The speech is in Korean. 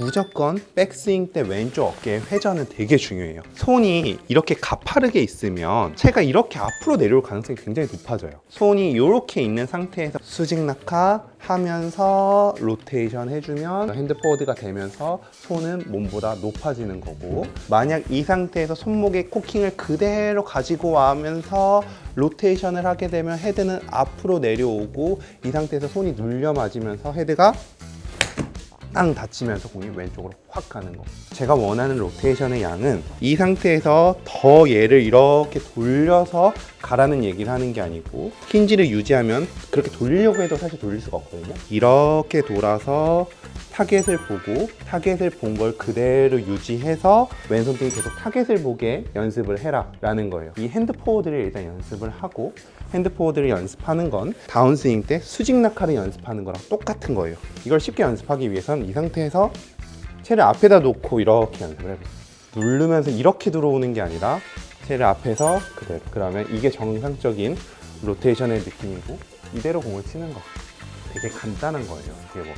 무조건 백스윙 때 왼쪽 어깨 회전은 되게 중요해요. 손이 이렇게 가파르게 있으면 채가 이렇게 앞으로 내려올 가능성이 굉장히 높아져요. 손이 이렇게 있는 상태에서 수직 낙하 하면서 로테이션 해주면 핸드 포워드가 되면서 손은 몸보다 높아지는 거고 만약 이 상태에서 손목의 코킹을 그대로 가지고 와면서 로테이션을 하게 되면 헤드는 앞으로 내려오고 이 상태에서 손이 눌려 맞으면서 헤드가 땅 닫히면서 공이 왼쪽으로 확 가는 거. 제가 원하는 로테이션의 양은 이 상태에서 더 얘를 이렇게 돌려서 가라는 얘기를 하는 게 아니고 힌지를 유지하면 그렇게 돌리려고 해도 사실 돌릴 수가 없거든요. 이렇게 돌아서 타겟을 보고 타겟을 본 걸 그대로 유지해서 왼손등이 계속 타겟을 보게 연습을 해라 라는 거예요. 이 핸드 포워드를 일단 연습을 하고 핸드 포워드를 연습하는 건 다운스윙 때 수직 낙하를 연습하는 거랑 똑같은 거예요. 이걸 쉽게 연습하기 위해선 이 상태에서 채를 앞에다 놓고 이렇게 연습을 해보세요. 누르면서 이렇게 들어오는 게 아니라 채를 앞에서 그대로. 그러면 이게 정상적인 로테이션의 느낌이고 이대로 공을 치는 거. 되게 간단한 거예요. 어떻게 보면.